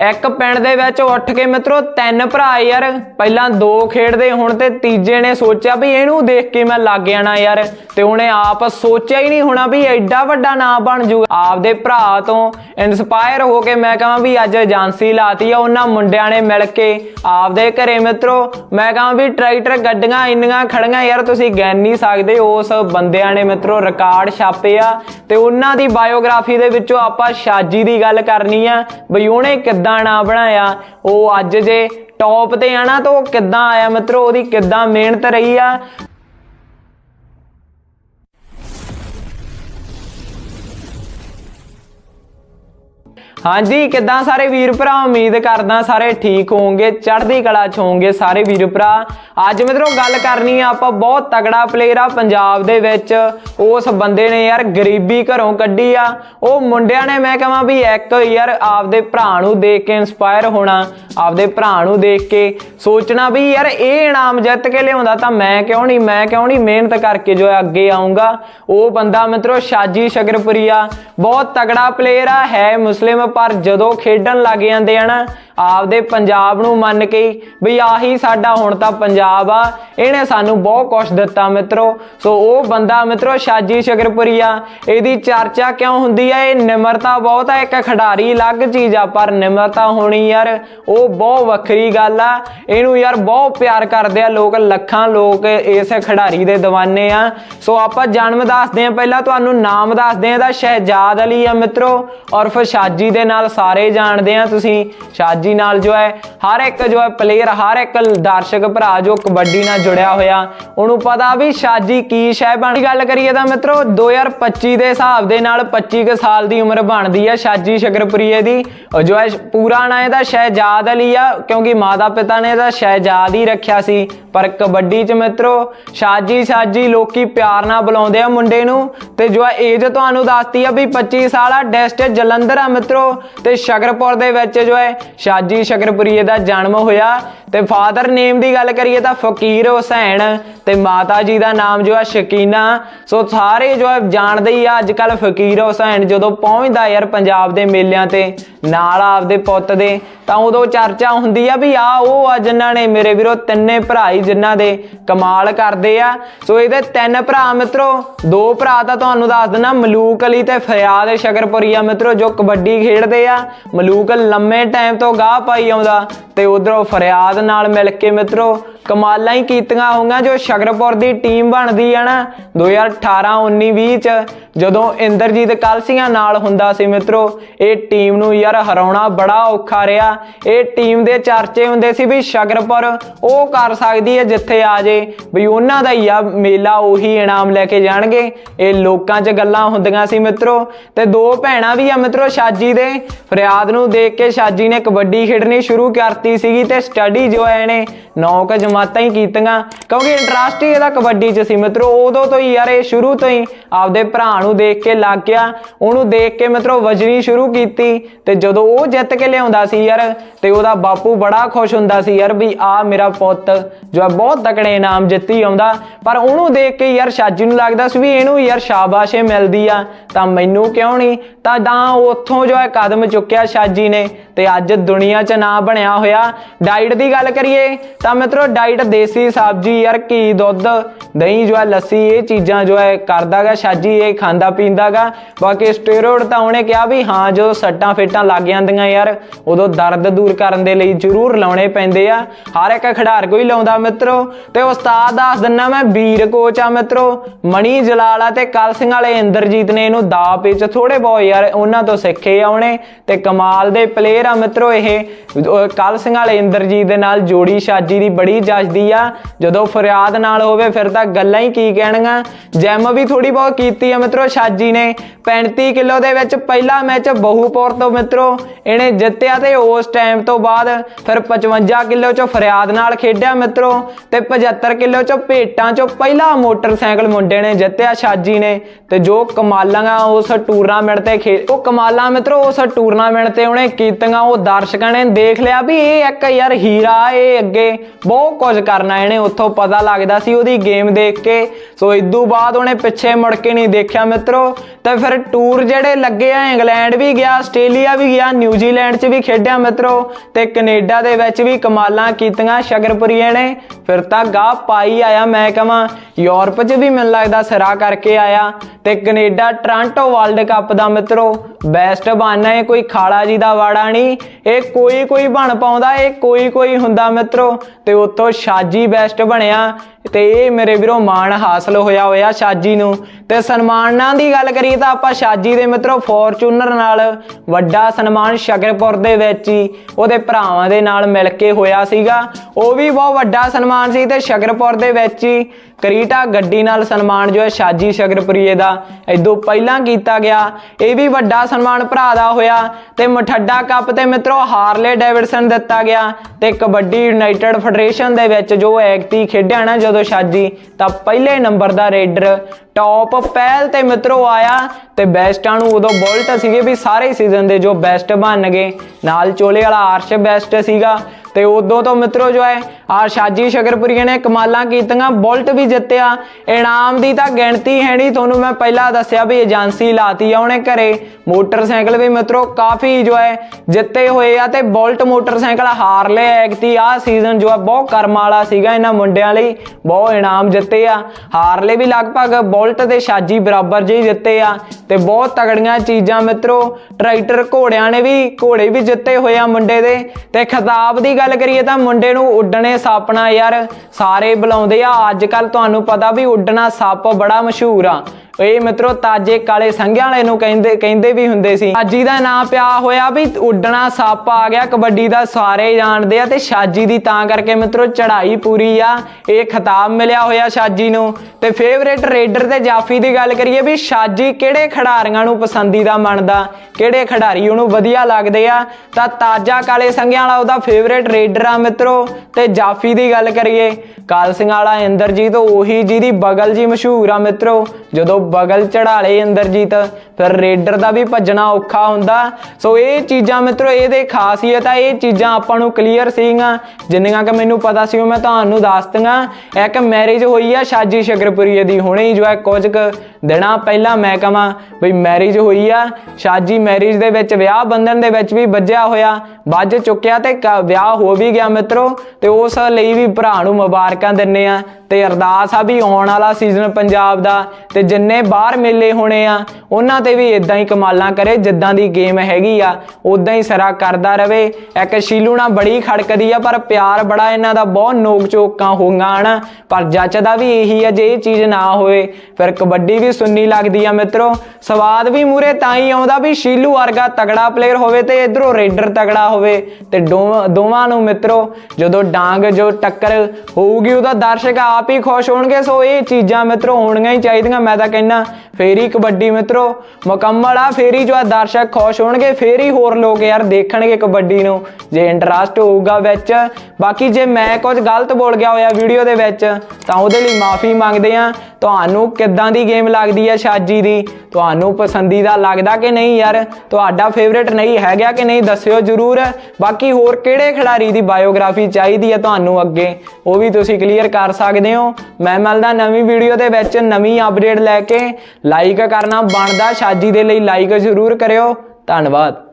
ਇੱਕ ਪਿੰਡ ਦੇ ਵਿੱਚ ਉੱਠ ਕੇ ਮਿੱਤਰੋ ਤਿੰਨ ਭਰਾ ਯਾਰ, ਪਹਿਲਾਂ ਦੋ ਖੇਡਦੇ ਹੁਣ ਤੇ ਤੀਜੇ ਨੇ ਸੋਚਿਆ ਵੀ ਇਹਨੂੰ ਦੇਖ ਕੇ ਮੈਂ ਲੱਗ ਜਾਣਾ ਯਾਰ। ਤੇ ਉਹਨੇ ਆਪ ਸੋਚਿਆ ਹੀ ਨਹੀਂ ਹੋਣਾ ਵੀ ਐਡਾ ਵੱਡਾ ਨਾਂ ਬਣ ਜੂਗਾ। ਆਪਦੇ ਭਰਾ ਤੋਂ ਇਨਸਪਾਇਰ ਹੋ ਕੇ ਮੈਂ ਕਹਾਂ ਵੀ ਅੱਜ ਏਜੰਸੀ ਲਾਤੀ ਆ, ਉਹਨਾਂ ਮੁੰਡਿਆਂ ਨੇ ਮਿਲ ਕੇ ਆਪਦੇ ਘਰੇ ਮਿੱਤਰੋ, ਮੈਂ ਕਹਾਂ ਵੀ ਟਰੈਕਟਰ ਗੱਡੀਆਂ ਇੰਨੀਆਂ ਖੜੀਆਂ ਯਾਰ, ਤੁਸੀਂ ਗਿਣ ਨਹੀਂ ਸਕਦੇ, ਉਸ ਬੰਦਿਆਂ ਨੇ ਮਿੱਤਰੋ ਰਿਕਾਰਡ ਛਾਪੇ ਆ। ਤੇ ਉਹਨਾਂ ਦੀ ਬਾਇਓਗ੍ਰਾਫੀ ਦੇ ਵਿੱਚੋਂ ਆਪਾਂ ਸ਼ਾਜੀ ਦੀ ਗੱਲ ਕਰਨੀ ਆ ਬਈ ਉਹਨੇ ਕਿੱਦਾਂ ਨਾਂ ਬਣਾਇਆ, ਉਹ ਅੱਜ ਜੇ ਟੌਪ ਤੇ ਆਣਾ ਤਾਂ ਉਹ ਕਿੱਦਾਂ ਆਇਆ ਮਿੱਤਰੋ, ਉਹਦੀ ਕਿੱਦਾਂ ਮਿਹਨਤ ਰਹੀ ਆ? ਹਾਂਜੀ, ਕਿੱਦਾਂ ਸਾਰੇ ਵੀਰ ਭਰਾ? ਉਮੀਦ ਕਰਦਾ ਸਾਰੇ ਠੀਕ ਹੋਵੋਗੇ, ਚੜ੍ਹਦੀ ਕਲਾ ਚ ਹੋਵੋਗੇ ਸਾਰੇ ਵੀਰ ਭਰਾ। ਅੱਜ ਮਿੱਤਰੋ, ਗੱਲ ਕਰਨੀ ਆ ਆਪਾਂ, ਬਹੁਤ ਤਗੜਾ ਪਲੇਅਰ ਆ ਪੰਜਾਬ ਦੇ ਵਿੱਚ। ਉਸ ਬੰਦੇ ਨੇ ਯਾਰ ਗਰੀਬੀ ਘਰੋਂ ਕੱਢੀ ਆ। ਉਹ ਮੁੰਡਿਆਂ ਨੇ ਮੈਂ ਕਹਾਂ ਵੀ ਇੱਕ ਯਾਰ ਆਪਦੇ ਭਰਾ ਨੂੰ ਦੇਖ ਕੇ ਇਨਸਪਾਇਰ ਹੋਣਾ, ਆਪਦੇ ਭਰਾ ਨੂੰ ਦੇਖ ਕੇ ਸੋਚਣਾ ਵੀ ਯਾਰ ਇਹ ਇਨਾਮ ਜਿੱਤ ਕੇ ਲਿਆਉਂਦਾ ਤਾਂ ਮੈਂ ਕਿਉਂ ਨਹੀਂ, ਮੈਂ ਕਿਉਂ ਨਹੀਂ ਮਿਹਨਤ ਕਰਕੇ ਜੋ ਅੱਗੇ ਆਉਂਗਾ ਉਹ ਬੰਦਾ ਮਿੱਤਰੋ, ਸ਼ਾਜੀ ਸ਼ਗਰਪੁਰੀਆ, ਬਹੁਤ ਤਗੜਾ ਪਲੇਅਰ ਆ, ਹੈ ਮੁਸਲਿਮ ਪਰ ਜਦੋਂ ਖੇਡਣ ਲੱਗ ਜਾਂਦੇ ਆ ਨਾ ਆਪਦੇ ਪੰਜਾਬ ਨੂੰ ਮੰਨ ਕੇ ਵੀ ਆਹੀ ਸਾਡਾ ਹੁਣ ਤਾਂ ਪੰਜਾਬ ਆ, ਇਹਨੇ ਸਾਨੂੰ ਬਹੁਤ ਕੁਝ ਦਿੱਤਾ ਮਿੱਤਰੋ। ਸੋ ਉਹ ਬੰਦਾ ਮਿੱਤਰੋ ਸ਼ਾਜੀ ਸ਼ਗਰਪੁਰੀਆ ਇਹਦੀ ਚਰਚਾ ਕਿਉਂ ਹੁੰਦੀ ਆ? ਇਹ ਨਿਮਰਤਾ ਬਹੁਤ ਆ, ਇੱਕ ਖਿਡਾਰੀ ਅਲੱਗ ਚੀਜ਼ ਆ, ਪਰ ਨਿਮਰਤਾ ਹੋਣੀ ਯਾਰ, ਉਹ ਬਹੁਤ ਵੱਖਰੀ ਗੱਲ ਆ। ਇਹਨੂੰ ਯਾਰ ਬਹੁਤ ਪਿਆਰ ਕਰਦੇ ਆ ਲੋਕ, ਲੱਖਾਂ ਲੋਕ ਇਸ ਖਿਡਾਰੀ ਦੇ دیਵਾਨੇ ਆ। ਸੋ ਆਪਾਂ ਜਨਮ ਦੱਸਦੇ ਆ ਪਹਿਲਾਂ, ਤੁਹਾਨੂੰ ਨਾਮ ਦੱਸਦੇ ਆ ਦਾ ਸ਼ਹਿਜਾਦ ਅਲੀ ਆ ਮਿੱਤਰੋ ਉਰਫ ਸ਼ਾਜੀ ਦੇ ਨਾਲ ਸਾਰੇ ਜਾਣਦੇ ਆ ਤੁਸੀਂ। ਸ਼ਾਜੀ ਨਾਲ ਜੋ ਹੈ, ਹਰ ਇੱਕ ਜੋ ਹੈ ਪਲੇਅਰ ਹਰ ਇੱਕ ਦਰਸ਼ਕ ਭਰਾ ਜੋ ਕਬੱਡੀ ਨਾਲ ਜੁੜਿਆ ਹੋਇਆ, ਉਹਨੂੰ ਪਤਾ ਵੀ ਸ਼ਾਜੀ ਕੀ ਸ਼ੈ ਬਣ ਗੱਲ ਕਰੀਏ ਤਾਂ ਮਿੱਤਰੋ 2025 ਦੇ ਹਿਸਾਬ ਦੇ ਨਾਲ 25 ਕੁ ਸਾਲ ਦੀ ਉਮਰ ਬਣਦੀ ਆ ਸ਼ਾਜੀ ਸ਼ਕਰਪੁਰੀਏ ਦੀ। ਜੋ ਹੈ, ਪੂਰਾ ਨਾਂ ਇਹਦਾ ਸ਼ਹਿਜਾਦ ਅਲੀ ਆ, ਕਿਉਂਕਿ ਮਾਤਾ ਪਿਤਾ ਨੇ ਇਹਦਾ ਸ਼ਹਿਜਾਦ ਹੀ ਰੱਖਿਆ ਸੀ। ਪਰ ਕਬੱਡੀ 'ਚ ਮਿੱਤਰੋ, ਸ਼ਾਜੀ ਸ਼ਾਜੀ ਲੋਕੀ ਪਿਆਰ ਨਾਲ ਬੁਲਾਉਂਦੇ ਆ ਮੁੰਡੇ ਨੂੰ ਤੇ ਜੋ ਹੈ ਏਜ ਤੁਹਾਨੂੰ ਦੱਸਤੀ ਆ ਵੀ 25 ਸਾਲ ਆ, ਡੈਸਟ ਜਲੰਧਰ ਆ ਮਿੱਤਰੋ। ਤੇ ਸ਼ਕਰਪੁਰ ਦੇ ਵਿੱਚ ਜੋ ਹੈ ਸ਼ਾਜੀ ਸ਼ਕਰਪੁਰੀਏ ਦਾ ਜਨਮ ਹੋਇਆ ਤੇ ਫਾਦਰ ਨੇਮ ਦੀ ਗੱਲ ਕਰੀਏ ਤਾਂ ਫਕੀਰ ਹੁਸੈਨ ਤੇ ਮਾਤਾ ਜੀ ਦਾ ਨਾਮ ਜੋ ਹੈ ਸ਼ਕੀਨਾ। ਸੋ ਸਾਰੇ ਜੋ ਹੈ ਜਾਣਦੇ ਹੀ ਆ ਅੱਜ ਕੱਲ ਫਕੀਰ ਹੁਸੈਨ ਜਦੋਂ ਪਹੁੰਚਦਾ ਯਾਰ ਪੰਜਾਬ ਦੇ ਮੇਲਿਆਂ ਤੇ, ਨਾਲ ਆਪਦੇ ਪੁੱਤ ਦੇ, ਤਾਂ ਉਦੋਂ ਚਰਚਾ ਹੁੰਦੀ ਆ ਵੀ ਆ, ਉਹ ਆ ਜਿਨ੍ਹਾਂ ਨੇ ਮੇਰੇ ਵੀਰੋ ਤਿੰਨੇ ਭਰਾ ਹੀ ਜਿਨ੍ਹਾਂ ਦੇ ਕਮਾਲ ਕਰਦੇ ਆ। ਸੋ ਇਹਦੇ ਤਿੰਨ ਭਰਾ ਮਿੱਤਰੋ, ਦੋ ਭਰਾ ਤਾਂ ਤੁਹਾਨੂੰ ਦੱਸ ਦਿੰਦਾ ਮਲੂਕ ਅਲੀ ਤੇ ਫਰਿਆਦ ਸ਼ਕਰਪੁਰੀਆ ਮਿੱਤਰੋ, ਜੋ ਕਬੱਡੀ ਖੇਡਦੇ ਆ। ਮਲੂਕ ਲੰਮੇ ਟਾਈਮ ਤੋਂ ਗਾਹ ਪਾਈ ਆਉਂਦਾ ਤੇ ਉਧਰੋਂ ਫਰਿਆਦ ਨਾਲ ਮਿਲ ਕੇ ਮਿੱਤਰੋ, ਕਮਾਲਾਂ ਹੀ ਕੀਤੀਆਂ ਹੋਈਆਂ ਜੋ ਸ਼ਗਰਪੁਰ ਦੀ ਟੀਮ ਬਣਦੀ ਹੈ ਨਾ 2018 19 20 ਚ, ਜਦੋਂ ਇੰਦਰਜੀਤ ਕਲਸੀਆਂ ਨਾਲ ਹੁੰਦਾ ਸੀ ਮਿੱਤਰੋ, ਇਹ ਟੀਮ ਨੂੰ ਯਾਰ ਹਰਾਉਣਾ ਬੜਾ ਔਖਾ ਰਿਹਾ। ਇਹ ਟੀਮ ਦੇ ਚਰਚੇ ਹੁੰਦੇ ਸੀ ਵੀ ਸ਼ਗਰਪੁਰ ਉਹ ਕਰ ਸਕਦੀ ਹੈ ਜਿੱਥੇ ਆ ਜੇ, ਵੀ ਉਹਨਾਂ ਦਾ ਹੀ ਆ, ਮੇਲਾ ਉਹੀ ਇਨਾਮ ਲੈ ਕੇ ਜਾਣਗੇ। ਇਹ ਲੋਕਾਂ 'ਚ ਗੱਲਾਂ ਹੁੰਦੀਆਂ ਸੀ ਮਿੱਤਰੋ, ਤੇ ਦੋ ਭੈਣਾਂ ਵੀ ਆ ਮਿੱਤਰੋ, ਸ਼ਾਜੀ ਦੇ। ਫਰਿਆਦ ਨੂੰ ਦੇਖ ਕੇ ਸ਼ਾਜੀ ਨੇ ਕਬੱਡੀ ਖੇਡਣੀ ਸ਼ੁਰੂ ਕਰਤੀ ਸੀਗੀ ਤੇ ਸਟੱਡੀ ਜੋ ਹੈ ਇਹਨੇ ਨੌ ਕ ਜਮਾਤਾਂ ਹੀ ਕੀਤੀਆਂ। ਕਿਉਂਕਿ ਇੰਟਰਸਟ ਹੀ ਇਹਦਾ ਕਬੱਡੀ 'ਚ ਸੀ ਮਿੱਤਰੋ, ਉਦੋਂ ਤੋਂ ਹੀ ਯਾਰ ਇਹ ਸ਼ੁਰੂ ਤੋਂ ਹੀ ਆਪਦੇ ਭਰਾ ਨੂੰ ਦੇਖ ਕੇ ਲੱਗ ਗਿਆ। ਉਹਨੂੰ ਦੇਖ ਕੇ ਮਿੱਤਰੋ ਵਜਣੀ ਸ਼ੁਰੂ ਕੀਤੀ ਤੇ ਜਦੋਂ ਉਹ ਜਿੱਤ ਕੇ ਲਿਆਉਂਦਾ ਸੀ ਯਾਰ ਤੇ ਉਹਦਾ ਬਾਪੂ ਬੜਾ ਖੁਸ਼ ਹੁੰਦਾ ਸੀ ਯਾਰ ਵੀ ਆ ਮੇਰਾ ਪੁੱਤ ਜੋ ਹੈ ਬਹੁਤ ਤਕੜੇ ਇਨਾਮ ਜਿੱਤੀ ਆਉਂਦਾ। ਪਰ ਉਹਨੂੰ ਦੇਖ ਕੇ ਯਾਰ ਸ਼ਾਜੀ ਨੂੰ ਲੱਗਦਾ ਸੀ ਵੀ ਇਹਨੂੰ ਯਾਰ ਸ਼ਾਬਾਸ਼ੇ ਮਿਲਦੀ ਆ, ਤਾਂ ਮੈਨੂੰ ਕਿਉਂ ਨਹੀਂ? ਤਾਂ ਤਾਂ ਉੱਥੋਂ ਜੋ ਹੈ ਕਦਮ ਚੁੱਕਿਆ ਸ਼ਾਜੀ ਨੇ ਤੇ ਅੱਜ ਦੁਨੀਆ 'ਚ ਨਾ ਬਣਿਆ ਹੋਇਆ ਡਾਈਟ ਦੀ ਗੱਲ ਕਰੀਏ ਤਾਂ ਮਿੱਤਰੋ ਡਾਈਟ ਦੇਸੀ ਸਬਜ਼ੀ ਯਾਰ ਘੀ, ਦੁੱਧ, ਦਹੀਂ ਜੋ ਹੈ, ਲੱਸੀ, ਇਹ ਚੀਜ਼ਾਂ ਜੋ ਹੈ ਕਰਦਾਗਾ ਸ਼ਾਜੀ, ਇਹ ਖਾਂਦਾ ਪੀਂਦਾਗਾ। ਬਾਕੀ ਸਟੀਰੋਇਡ ਤਾਂ ਉਹਨੇ ਕਿਹਾ ਵੀ ਹਾਂ ਜਦੋਂ ਸੱਟਾਂ ਫੇਟਾਂ ਲੱਗ ਜਾਂਦੀਆਂ ਯਾਰ, ਉਦੋਂ ਦਰਦ ਦੂਰ ਕਰਨ ਦੇ ਲਈ ਜ਼ਰੂਰ ਲਾਉਣੇ ਪੈਂਦੇ ਆ। ਹਰ ਇੱਕ ਖਿਡਾਰ ਕੋਈ ਲਾਉਂਦਾ ਮਿੱਤਰੋ। ਤੇ ਉਸਤਾਦ ਦੱਸ ਦਿੰਨਾ ਮੈਂ, ਵੀਰ ਕੋਚ ਆ ਮਿੱਤਰੋ। ਮਣੀ ਜਲਾਲਾ ਤੇ ਕਲ ਸਿੰਘ ਵਾਲੇ ਇੰਦਰਜੀਤ ਨੇ ਇਹਨੂੰ ਦਾ ਵਿੱਚ ਥੋੜੇ ਬਹੁਤ ਯਾਰ ਉਹਨਾਂ ਤੋਂ ਸਿੱਖੇ ਆ ਉਹਨੇ। ਤੇ ਕਮਾਲ ਦੇ ਪਲੇਅਰ ਆ ਮਿੱਤਰੋ ਇਹ। ਕਲ ਸਿੰਘ ਵਾਲੇ ਇੰਦਰਜੀਤ ਦੇ ਨਾਲ ਜੋੜੀ ਸ਼ਾਜੀ ਦੀ ਬੜੀ ਜੱਜਦੀ ਆ। ਜਦੋਂ ਫਰਿਆਦ ਨਾਲ ਹੋਵੇ ਫਿਰ ਤਾਂ ਗੱਲਾਂ ਹੀ ਕੀ ਕਹਿਣੀਆਂ ਜੈਮ ਵੀ ਥੋੜੀ ਬਹੁਤ ਕੀਤੀ ਆ ਮਿੱਤਰੋ ਸ਼ਾਜੀ ਨੇ। 35 ਕਿਲੋ ਦੇ ਵਿੱਚ ਪਹਿਲਾ ਮੈਚ ਬਹੁਪੁਰ ਤੋਂ ਮਿੱਤਰੋ। ਇਹਨੇ ਜਿੱਤਿਆ ਤੇ ਉਸ ਟਾਈਮ ਤੋਂ ਬਾਅਦ ਫਿਰ 55 ਕਿਲੋ ਚੋਂ ਫਰਿਆਦ ਨਾਲ ਖੇਡਿਆ ਮਿੱਤਰੋ ਤੇ 75 ਕਿਲੋ ਚੋਂ ਭੇਟਾਂ ਚੋਂ ਪਹਿਲਾ ਮੋਟਰਸਾਈਕਲ ਮੁੰਡੇ ਨੇ ਜਿੱਤਿਆ ਸ਼ਾਜੀ ਨੇ। ਤੇ ਜੋ ਕਮਾਲਾਂਗਾ ਉਸ ਟੂਰਨਾਮੈਂਟ ਤੇ ਖੇ ਉਹ ਕਮਾਲਾਂ ਮਿੱਤਰੋ, ਉਸ ਟੂਰਨਾਮੈਂਟ ਤੇ ਉਹਨੇ ਕੀਤੀਆਂ, ਉਹ ਦਰਸ਼ਕਾਂ ਨੇ ਦੇਖ ਲਿਆ ਵੀ ਇਹ ਇੱਕ ਯਾਰ ਹੀਰਾ ਇਹ ਅੱਗੇ, ਬਹੁਤ ਕੁਝ ਕਰਨਾ ਇਹਨੇ, ਉੱਥੋਂ ਪਤਾ ਲੱਗਦਾ ਸੀ ਉਹਦੀ ਗੇਮ ਦੇਖ ਕੇ। ਸੋ ਇਦੋਂ ਬਾਅਦ ਉਹਨੇ ਪਿੱਛੇ ਮੁੜ ਕੇ ਨਹੀਂ ਦੇਖਿਆ ਮਿੱਤਰੋ। ਤੇ ਫਿਰ ਟੂਰ ਜਿਹੜੇ ਲੱਗੇ ਆ, ਇੰਗਲੈਂਡ ਵੀ ਗਿਆ, ਆਸਟ੍ਰੇਲੀਆ ਵੀ ਗਿਆ, ਨਿਊਜ਼ੀਲੈਂਡ 'ਚ ਵੀ ਖੇਡਿਆ ਮਿੱਤਰੋ, ਤੇ ਕੈਨੇਡਾ ਦੇ ਵਿੱਚ ਵੀ ਕਮਾਲਾਂ ਕੀਤੀਆਂ ਸ਼ਗਰਪੁਰੀਏ ਨੇ। ਫਿਰ ਤਾਂ ਗਾਹ ਪਾਈ ਆਇਆ ਮੈਂ ਕਹਾਂ, ਯੂਰਪ 'ਚ ਵੀ ਮੈਨੂੰ ਲੱਗਦਾ ਸਿਰਾ ਕਰਕੇ ਆਇਆ। ਤੇ ਕੈਨੇਡਾ ਟ੍ਰਾਂਟੋ ਵਰਲਡ ਕੱਪ ਦਾ ਮਿੱਤਰੋ ਬੈਸਟ ਬਣਨਾ ਇਹ ਕੋਈ ਖਾਲਾ ਜੀ ਦਾ ਵਾੜਾ ਨਹੀਂ। ਇਹ ਕੋਈ ਕੋਈ ਬਣ ਪਾਉਂਦਾ, ਇਹ ਕੋਈ ਕੋਈ ਹੁੰਦਾ ਮਿੱਤਰੋ, ਤੇ ਉੱਥੋਂ ਸ਼ਾਜੀ ਬੈਸਟ ਬਣਿਆ। ਤੇ ਇਹ ਮੇਰੇ ਵੀਰੋ ਮਾਣ ਹਾਸਲ ਹੋਇਆ ਹੋਇਆ ਸ਼ਾਜੀ ਨੂੰ। ਤੇ ਸਨਮਾਨਾਂ ਦੀ ਗੱਲ ਕਰੀਏ ਤਾਂ ਆਪਾਂ ਸ਼ਾਜੀ ਦੇ ਮਿੱਤਰੋ ਫੋਰਚੂਨਰ ਨਾਲ ਵੱਡਾ ਸਨਮਾਨ ਸ਼ਗਰਪੁਰ ਦੇ ਵਿੱਚ ਹੀ ਉਹਦੇ ਭਰਾਵਾਂ ਦੇ ਨਾਲ ਮਿਲ ਕੇ ਹੋਇਆ ਸੀਗਾ। ਉਹ ਵੀ ਬਹੁਤ ਵੱਡਾ ਸਨਮਾਨ ਸੀ ਤੇ ਸ਼ਗਰਪੁਰ ਦੇ ਵਿੱਚ ਹੀ ਕਰੀਟਾ ਗੱਡੀ ਨਾਲ ਸਨਮਾਨ ਜੋ ਹੈ ਸ਼ਾਜੀ ਸ਼ਗਰਪੁਰੀਏ ਦਾ ਇਦੋਂ ਪਹਿਲਾਂ ਕੀਤਾ ਗਿਆ। ਇਹ ਵੀ ਵੱਡਾ ਸਨਮਾਨ ਭਰਾ ਦਾ ਹੋਇਆ ਤੇ ਮਠੱਡਾ ਕੱਪ ਤੇ ਮਿੱਤਰੋ ਹਾਰਲੇ ਡੇਵਿਡਸਨ ਦਿੱਤਾ ਗਿਆ ਤੇ ਕਬੱਡੀ ਯੂਨਾਈਟਿਡ ਫੈਡਰੇਸ਼ਨ ਦੇ ਵਿੱਚ ਜੋ ਐਕਟੀ ਖੇਡਿਆ ਨਾ ਜਦੋਂ ਸ਼ਾਜੀ ਤਾਂ ਪਹਿਲੇ ਨੰਬਰ ਦਾ ਰੇਡਰ ਟੌਪ ਪਹਿਲ ਤੇ ਮਿੱਤਰੋ ਆਇਆ ਤੇ ਬੈਸਟਾਂ ਨੂੰ ਉਦੋਂ ਬੋਲਟ ਸੀਗੇ ਵੀ ਸਾਰੇ ਸੀਜ਼ਨ ਦੇ ਜੋ ਬੈਸਟ ਬਣ ਗਏ ਨਾਲ ਚੋਲੇ ਵਾਲਾ ਆਰਸ਼ ਬੈਸਟ ਸੀਗਾ। ਤੇ ਉਦੋਂ ਤੋਂ ਮਿੱਤਰੋ ਜੋ ਹੈ ਆ ਸ਼ਾਜੀ ਸ਼ਗਰਪੁਰੀਏ ਨੇ ਕਮਾਲਾਂ ਕੀਤੀਆਂ, ਬੁਲਟ ਵੀ ਜਿੱਤਿਆ। ਇਨਾਮ ਦੀ ਤਾਂ ਗਿਣਤੀ ਹੈ ਨਹੀਂ, ਤੁਹਾਨੂੰ ਮੈਂ ਪਹਿਲਾਂ ਦੱਸਿਆ ਵੀ ਏਜੰਸੀ ਲਾਤੀ ਆ ਉਹਨੇ ਘਰੇ। ਮੋਟਰਸਾਈਕਲ ਵੀ ਮਿੱਤਰੋ ਕਾਫੀ ਜੋ ਹੈ, ਜਿੱਤੇ ਹੋਏ ਆ ਤੇ ਬੁਲਟ ਮੋਟਰਸਾਈਕਲ ਹਾਰ ਲਿਆ ਐਕਤੀ ਆ ਸੀਜ਼ਨ ਜੋ ਹੈ, ਬਹੁਤ ਕਰਮ ਵਾਲਾ ਸੀਗਾ ਇਹਨਾਂ ਮੁੰਡਿਆਂ ਲਈ, ਬਹੁਤ ਇਨਾਮ ਜਿੱਤੇ ਆ। ਹਾਰਲੇ ਵੀ ਲਗਭਗ ਬੁਲਟ ਤੇ ਸ਼ਾਜੀ ਬਰਾਬਰ ਜਿਹੇ ਜਿੱਤੇ ਆ ਤੇ ਬਹੁਤ ਤਗੜੀਆਂ ਚੀਜ਼ਾਂ ਮਿੱਤਰੋ, ਟਰੈਕਟਰ ਘੋੜਿਆਂ ਨੇ ਵੀ, ਘੋੜੇ ਵੀ ਜਿੱਤੇ ਹੋਏ ਆ ਮੁੰਡੇ ਦੇ। ਤੇ ਖਿਤਾਬ ਦੀ ਗੱਲ ਕਰੀਏ ਤਾਂ ਮੁੰਡੇ ਨੂੰ ਉੱਡਣੇ ਸਾਪਣਾ ਯਾਰ, ਸਾਰੇ ਬੁਲਾਉਂਦੇ ਆ। ਅੱਜ ਕੱਲ ਤੁਹਾਨੂੰ ਪਤਾ ਵੀ ਉੱਡਣਾ ਸੱਪ ਬੜਾ ਮਸ਼ਹੂਰ ਆ। ਇਹ ਮਿੱਤਰੋ, ਤਾਜੇ ਕਾਲੇ ਸੰਘਿਆਂ ਵਾਲੇ ਨੂੰ ਕਹਿੰਦੇ ਕਹਿੰਦੇ ਵੀ ਹੁੰਦੇ ਸੀ। ਸ਼ਾਜੀ ਦਾ ਨਾਂ ਪਿਆ ਹੋਇਆ ਵੀ ਉੱਡਣਾ ਸੱਪ ਆ ਗਿਆ, ਕਬੱਡੀ ਦਾ ਸਾਰੇ ਜਾਣਦੇ ਆ ਤੇ ਸ਼ਾਜੀ ਦੀ ਤਾਂ ਕਰਕੇ ਮਿੱਤਰੋ ਚੜ੍ਹਾਈ ਪੂਰੀ ਆ, ਇਹ ਖਿਤਾਬ ਮਿਲਿਆ ਹੋਇਆ ਸ਼ਾਜੀ ਨੂੰ। ਤੇ ਫੇਵਰੇਟ ਰੇਡਰ ਤੇ ਜਾਫੀ ਦੀ ਗੱਲ ਕਰੀਏ ਵੀ ਸ਼ਾਜੀ ਕਿਹੜੇ ਖਿਡਾਰੀਆਂ ਨੂੰ ਪਸੰਦੀਦਾ ਮੰਨਦਾ, ਕਿਹੜੇ ਖਿਡਾਰੀ ਉਹਨੂੰ ਵਧੀਆ ਲੱਗਦੇ ਆ? ਤਾਂ ਤਾਜਾ ਕਾਲੇ ਸੰਘਿਆਂ ਵਾਲਾ ਉਹਦਾ ਫੇਵਰੇਟ ਰੇਡਰ ਆ ਮਿੱਤਰੋ। ਤੇ ਜਾਫੀ ਦੀ ਗੱਲ ਕਰੀਏ, ਕਾਲ ਸਿੰਘ ਵਾਲਾ ਇੰਦਰਜੀਤ, ਉਹੀ ਜੀ ਦੀ ਬਗਲ ਜੀ ਮਸ਼ਹੂਰ ਆ ਮਿੱਤਰੋ। ਜਦੋਂ ਬਗਲ ਚੜਾ ਲਏ ਇੰਦਰਜੀਤ ਫਿਰ ਰੇਡਰ ਦਾ ਵੀ ਭੱਜਣਾ ਔਖਾ ਹੁੰਦਾ। ਸੋ ਇਹ ਚੀਜ਼ਾਂ ਮਿੱਤਰੋ ਇਹਦੇ ਖਾਸੀਅਤ ਆ, ਇਹ ਚੀਜ਼ਾਂ ਆਪਾਂ ਨੂੰ ਕਲੀਅਰ ਸੀਗੀਆਂ। ਜਿੰਨੀਆਂ ਕਿ ਮੈਨੂੰ ਪਤਾ ਸੀ ਉਹ ਮੈਂ ਤੁਹਾਨੂੰ ਦੱਸ ਦਿਆਂ ਇੱਕ ਮੈਰਿਜ ਹੋਈ ਆ ਸ਼ਾਜੀ ਸ਼ਗਰਪੁਰੀਏ ਦੀ, ਹੁਣੇ ਹੀ ਜੋ ਹੈ ਕੁਝ ਕੁ ਦਿਨਾਂ ਪਹਿਲਾਂ ਮੈਂ ਕਹਾਂ ਬਈ ਮੈਰਿਜ ਹੋਈ ਆ। ਸ਼ਾਜੀ ਮੈਰਿਜ ਦੇ ਵਿੱਚ ਵਿਆਹ ਬੰਧਨ ਦੇ ਵਿੱਚ ਵੀ ਵੱਜਿਆ ਹੋਇਆ। ਵੱਜ ਚੁੱਕਿਆ ਤੇ ਕ- ਵਿਆਹ ਹੋ ਵੀ ਗਿਆ ਮਿੱਤਰੋ। ਤੇ ਉਸ ਲਈ ਵੀ ਭਰਾ ਨੂੰ ਮੁਬਾਰਕਾਂ ਦਿੰਨੇ ਆ। ਤੇ ਅਰਦਾਸ ਆ ਵੀ ਆਉਣ ਵਾਲਾ ਸੀਜ਼ਨ ਪੰਜਾਬ ਦਾ। ਤੇ ਜਿੰਨੇ ਬਾਹਰ ਮੇਲੇ ਹੋਣੇ ਆ। ਉਹਨਾਂ ਤੇ ਵੀ ਇਦਾਂ ਹੀ ਕਮਾਲਾਂ ਕਰੇ, ਜਿੱਦਾਂ ਦੀ ਗੇਮ ਹੈਗੀ ਆ ਉਦਾਂ ਹੀ ਸਰਾ ਕਰਦਾ ਰਵੇ। ਇੱਕ ਸ਼ੀਲੂ ਨਾਲ ਬੜੀ ਖੜਕਦੀ ਆ, ਪਰ ਪਿਆਰ ਬੜਾ ਇਹਨਾਂ ਦਾ, ਬਹੁਤ ਨੋਕ ਚੋਕਾਂ ਹੋਈਆਂ ਪਰ ਜੱਚਦਾ ਵੀ ਇਹੀ ਆ, ਜੇ ਇਹ ਚੀਜ਼ ਨਾ ਹੋਵੇ, ਫਿਰ ਕਬੱਡੀ ਵੀ ਸੁੰਨੀ ਲੱਗਦੀ ਆ ਮਿੱਤਰੋ। ਸਵਾਦ ਵੀ ਮੂਰੇ ਤਾਂ ਹੀ ਆਉਂਦਾ ਵੀ ਸ਼ੀਲੂ ਵਰਗਾ ਤਗੜਾ ਪਲੇਅਰ ਹੋਵੇ ਤੇ ਇਧਰੋਂ ਰੇਡਰ ਤਗੜਾ ਹੋਵੇ। ਤੇ ਦੋਵਾਂ ਦੋਵਾਂ ਨੂੰ ਮਿੱਤਰੋ, ਜਦੋਂ ਡਾਂਗ ਜੋ ਟੱਕਰ ਹੋਊਗੀ, ਉਹਦਾ ਦਰਸ਼ਕ ਆਪ ਹੀ ਖੁਸ਼ ਹੋਣਗੇ। ਸੋ ਇਹ ਚੀਜ਼ਾਂ ਮਿੱਤਰੋ, ਹੋਣੀਆਂ ਹੀ ਚਾਹੀਦੀਆਂ, ਮੈਂ ਤਾਂ ਕਹਿੰਨਾ ਹੀ ਕਬੱਡੀ ਮਿੱਤਰੋ ਮੁਕੰਮਲ ਆ, ਫੇਰ ਹੀ ਜੋ ਆ ਦਰਸ਼ਕ ਖੁਸ਼ ਹੋਣਗੇ, ਫੇਰ ਹੀ ਹੋਰ ਲੋਕ ਯਾਰ ਦੇਖਣਗੇ ਕਬੱਡੀ ਨੂੰ। ਜੇ ਇੰਟਰਸਟ ਹੋਊਗਾ ਵਿੱਚ, ਬਾਕੀ ਜੇ ਮੈਂ ਕੁਝ ਗਲਤ ਬੋਲ ਗਿਆ ਹੋਇਆ ਵੀਡੀਓ ਦੇ ਵਿੱਚ, ਤਾਂ ਉਹਦੇ ਲਈ ਮਾਫੀ ਮੰਗਦੇ ਆ ਤੁਹਾਨੂੰ ਕਿੱਦਾਂ ਦੀ ਗੇਮ ਲੱਗਦੀ ਹੈ ਸ਼ਾਜੀ ਦੀ? ਤੁਹਾਨੂੰ ਪਸੰਦੀਦਾ ਲੱਗਦਾ ਕਿ ਨਹੀਂ ਯਾਰ? ਤੁਹਾਡਾ ਫੇਵਰੇਟ ਨਹੀਂ ਹੈਗਾ ਕਿ ਨਹੀਂ? ਦੱਸਿਓ ਜਰੂਰ। ਬਾਕੀ ਹੋਰ ਕਿਹੜੇ ਖਿਡਾਰੀ ਦੀ ਬਾਇਓਗ੍ਰਾਫੀ ਚਾਹੀਦੀ ਹੈ ਤੁਹਾਨੂੰ ਅੱਗੇ? ਉਹ ਵੀ ਤੁਸੀਂ ਕਲੀਅਰ ਕਰ ਸਕਦੇ ਹੋ। ਮੈਂ ਮਿਲਦਾ ਨਵੀਂ ਵੀਡੀਓ ਦੇ ਵਿੱਚ, ਨਵੀਂ ਅਪਡੇਟ ਲੈ ਕੇ। ਲਾਈਕ ਕਰਨਾ, ਬਣ ਬਣਦਾ ਸ਼ਾਜੀ ਦੇ ਲਈ ਲਾਈਕ ਜ਼ਰੂਰ ਕਰਿਓ। ਧੰਨਵਾਦ।